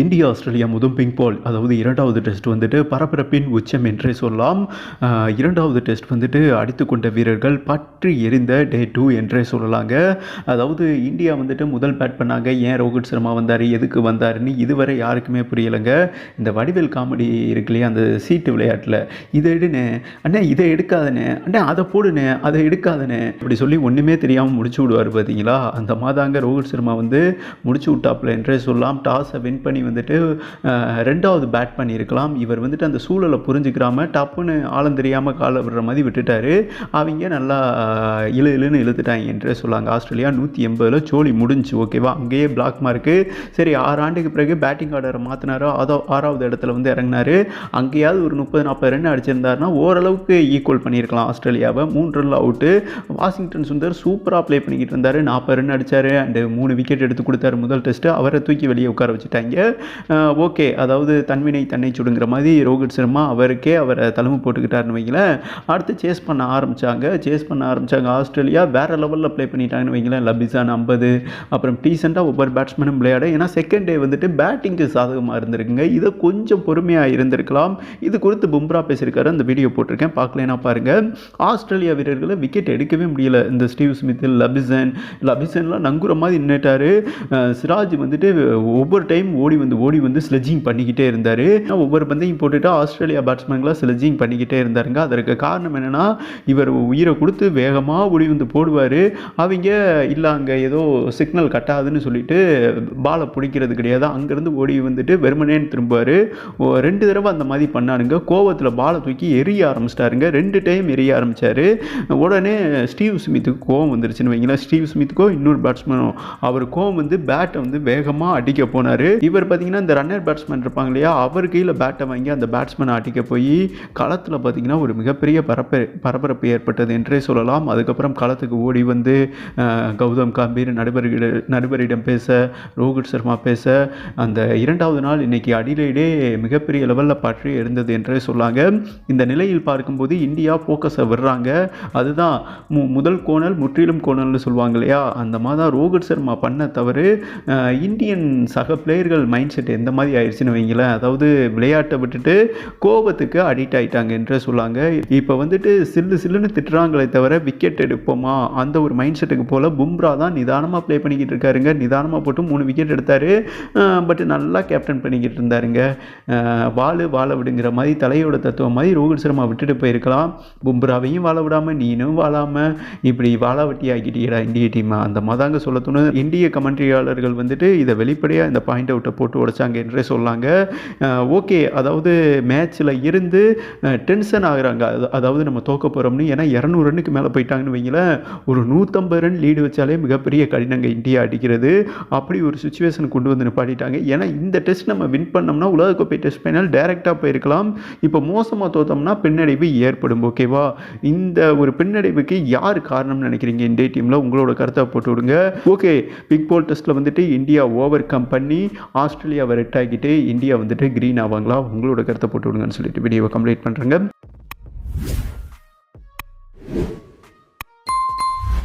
India Australia முதல் pink ball அதாவது இரண்டாவது டெஸ்ட் வந்துட்டு பரபரப்பின் உச்சம் என்றே சொல்லலாம். இரண்டாவது டெஸ்ட் வந்துட்டு அடித்து கொண்ட வீரர்கள் பற்றி எரிந்த டே டூ என்றே சொல்லலாங்க. அதாவது இந்தியா வந்துட்டு முதல் பேட் பண்ணாங்க. ஏன் ரோஹித் சர்மா வந்தார்? எதுக்கு வந்தாருன்னு இதுவரை யாருக்குமே புரியலைங்க. இந்த வடிவேல் காமெடி இருக்கு இல்லையா அந்த சீட்டு விளையாட்டில். இதை எடுனே அண்ணே இதை எடுக்காதனே. அண்ணே அதை போடுனே அதை எடுக்காதனே. அப்படி சொல்லி ஒன்றுமே தெரியாமல் முடிச்சு விடுவார் பார்த்தீங்களா அந்த மாதாங்க ரோஹித் சர்மா வந்து முடிச்சு விட்டாப்புல என்றே சொல்லலாம். டாஸை வின் பண்ணி வந்துட்டு ரெண்டாவது பேட் பண்ணியிருக்கலாம். இவர் வந்துட்டு அந்த சூழலை புரிஞ்சுக்கிறாமல் டப்புன்னு ஆழம் தெரியாமல் காலை விடுற மாதிரி விட்டுட்டாரு. அவங்க நல்லா இழு இழுன்னு இழுத்துட்டாங்க என்று சொல்லாங்க. ஆஸ்திரேலியா நூற்றி எண்பதில் சோழி முடிஞ்சு ஓகேவா அங்கேயே பிளாக் மார்க்கு சரி ஆறு ஆண்டுக்கு பிறகு பேட்டிங் ஆர்டரை மாற்றினாரோ அதோ ஆறாவது இடத்துல வந்து இறங்கினார். அங்கேயாவது ஒரு முப்பது நாற்பது ரன் அடிச்சிருந்தாருன்னா ஓரளவுக்கு ஈக்குவல் பண்ணியிருக்கலாம் ஆஸ்திரேலியாவை. மூணு ரன்ல அவுட்டு வாஷிங்டன் சுந்தர் சூப்பராக ப்ளே பண்ணிக்கிட்டு இருந்தார். நாற்பது ரன் அடித்தார் அண்டு மூணு விக்கெட் எடுத்து கொடுத்தாரு முதல் டெஸ்ட்டு அவரை தூக்கி வெளியே உட்கார வச்சுட்டாங்க. ஓகே அதாவது தன்வினை தன்னை சுடுங்கிற மாதிரி ரோஹித் சர்மா அவருக்கே அவரை தலைமை போட்டுக்கிட்டாருன்னு வைங்களேன். அடுத்து சேஸ் பண்ண ஆரம்பித்தாங்க சேஸ் பண்ண ஆரம்பித்தாங்க ஆஸ்திரேலியா வேறு லெவலில் ப்ளே பண்ணிட்டாங்கன்னு வைங்களேன். லபிசான் ஐம்பது அப்புறம் டீசெண்டாக ஒவ்வொரு பேட்ஸ்மேனும் விளையாட. ஏன்னா செகண்ட் டே வந்துட்டு பேட்டிங்க்கு சாதகமாக இருந்திருக்குங்க. இதை கொஞ்சம் பொறுமையாக இருந்திருக்கலாம். இது குறித்து பும்ரா பேசியிருக்காரு. அந்த வீடியோ போட்டிருக்கேன். பார்க்கலனா பாருங்கள் ஆஸ்திரேலியா வீரர்களை விக்கெட் எடுக்கவே முடியல. இந்த ஸ்டீவ் ஸ்மித் லபிசன் லபிசன்லாம் நங்குற மாதிரி நின்றுட்டாரு சிராஜ் வந்துட்டு ஒவ்வொரு டைம் ஓடி வந்து ஓடி வந்து ஸ்லெஜிங் பண்ணிக்கிட்டே இருந்தார். ஒவ்வொரு பந்தையும் போட்டுட்டு ஆஸ்திரேலியா பேட்ஸ்மேன்களாக ஸ்லெஜிங் பண்ணிக்கிட்டே இருந்தாருங்க. அதற்கு காரணம் என்னென்னா இவர் உயிரை கொடுத்து வேகமாக ஓடி வந்து போடுவார். அவங்க இல்லை அங்கே ஏதோ சிக்னல் கட்டாதுன்னு சொல்லிட்டு பாலை பிடிக்கிறது கிடையாது. அங்கேருந்து ஓடி வந்துட்டு வெறுமனேன்னு திரும்புவார். ரெண்டு தடவை அந்த மாதிரி பண்ணானுங்க கோவத்தில் பாலை தூக்கி எரிய ஆரம்பிச்சிட்டாருங்க. ரெண்டு டைம் எரிய ஆரம்பித்தார் உடனே ஸ்டீவ் ஸ்மித்துக்கு கோவம் வந்துருச்சுன்னு வைங்களேன். ஸ்டீவ் ஸ்மித்துக்கோ இன்னொரு பேட்ஸ்மேனோ அவர் கோவம் வந்து பேட்டை வந்து வேகமாக அடிக்க போனார். இவர் பார்த்தீங்கன்னா இந்த ரன்னர் பேட்ஸ்மேன் இருப்பாங்க இல்லையா அவர் கையில் பேட்டை வாங்கி அந்த பேட்ஸ்மேன் ஆட்டிக்க போய் களத்தில் பார்த்தீங்கன்னா ஒரு மிகப்பெரிய பரப்பு பரபரப்பு ஏற்பட்டது என்றே சொல்லலாம். அதுக்கப்புறம் களத்துக்கு ஓடி வந்து கௌதம் காம்பீர் நடுவர்கிட நடுவரிடம் பேச ரோஹித் சர்மா பேச அந்த இரண்டாவது நாள் இன்னைக்கு அடிலைடே மிகப்பெரிய லெவலில் பற்றி இருந்தது என்றே சொல்லாங்க. இந்த நிலையில் பார்க்கும்போது இந்தியா ஃபோக்கஸை விடுறாங்க. அதுதான் மு முதல் கோணல் முற்றிலும் கோணல்னு சொல்லுவாங்க இல்லையா அந்த மாதிரி தான் ரோஹித் சர்மா பண்ண தவறு. இந்தியன் சக பிளேயர்கள் மைண்ட் செட் எந்த மாதிரி ஆயிடுச்சுன்னு வைங்களேன். அதாவது விளையாட்டை விட்டுட்டு கோபத்துக்கு அடிக்ட் ஆயிட்டாங்க என்று சொல்லாங்க. இப்போ வந்துட்டு சில்லு சில்லுன்னு திட்டுறாங்களே தவிர விக்கெட் எடுப்போமா? அந்த ஒரு மைண்ட் செட்டுக்கு போல் பும்ரா தான் நிதானமாக ப்ளே பண்ணிக்கிட்டு இருக்காருங்க. நிதானமாக போட்டு மூணு விக்கெட் எடுத்தார். பட் நல்லா கேப்டன் பண்ணிக்கிட்டு இருந்தாருங்க. வாழு வாழ விடுங்கிற மாதிரி தலையோட தத்துவம் மாதிரி ரோஹித் சர்மா விட்டுட்டு போயிருக்கலாம். பும்ராவையும் வாழ விடாமல் நீனும் வாழாமல் இப்படி வாழ வெட்டி ஆக்கிட்டீடா இந்திய டீம் அந்த மதாங்க சொல்ல தோணுது இந்திய கமெண்ட்ரியாளர்கள் வந்துட்டு இதை வெளிப்படையாக இந்த பாயிண்ட் அவுட்டை போட்டு உடைச்சாங்க என்றே சொல்லாங்க. ஓகே அதாவது மேட்ச்சில் இருந்து டென்ஷன் ஆகுறாங்க. அதாவது நம்ம தோக்க போகிறோம்னு ஏன்னா இரநூறு ரன்னுக்கு மேலே போயிட்டாங்கன்னு வைங்களேன் ஒரு நூற்றம்பது ரன் லீடு வச்சாலே மிகப்பெரிய கடினங்க இந்தியா அடிக்கிறது. அப்படி ஒரு சுச்சுவேஷன் கொண்டு வந்து நிப்பாட்டிட்டாங்க. ஏன்னா இந்த டெஸ்ட் நம்ம வின் பண்ணோம்னா உலகக்கோப்பை டெஸ்ட் ஃபைனல் டைரெக்டாக போயிருக்கலாம். இப்போ மோசமாக தோத்தோம்னா பின்னடைவு ஏற்படும் ஓகேவா இந்த ஒரு பின்னடைவுக்கு யார் காரணம்னு நினைக்கிறீங்க? இந்திய டீமில் உங்களோட கருத்தை போட்டு விடுங்க. ஓகே பிக் பால் டெஸ்ட்டில் வந்துட்டு இந்தியா ஓவர் கம் பண்ணி ஆஸ்திரேலியாவை ரெட் ஆகிட்டு இந்தியா வந்துட்டு க்ரீன் ஆவாங்களா? உங்களோட கருத்தை போட்டு விடுங்கன்னு சொல்லிட்டு வீடியோவை கம்ப்ளீட் பண்ணுறேங்க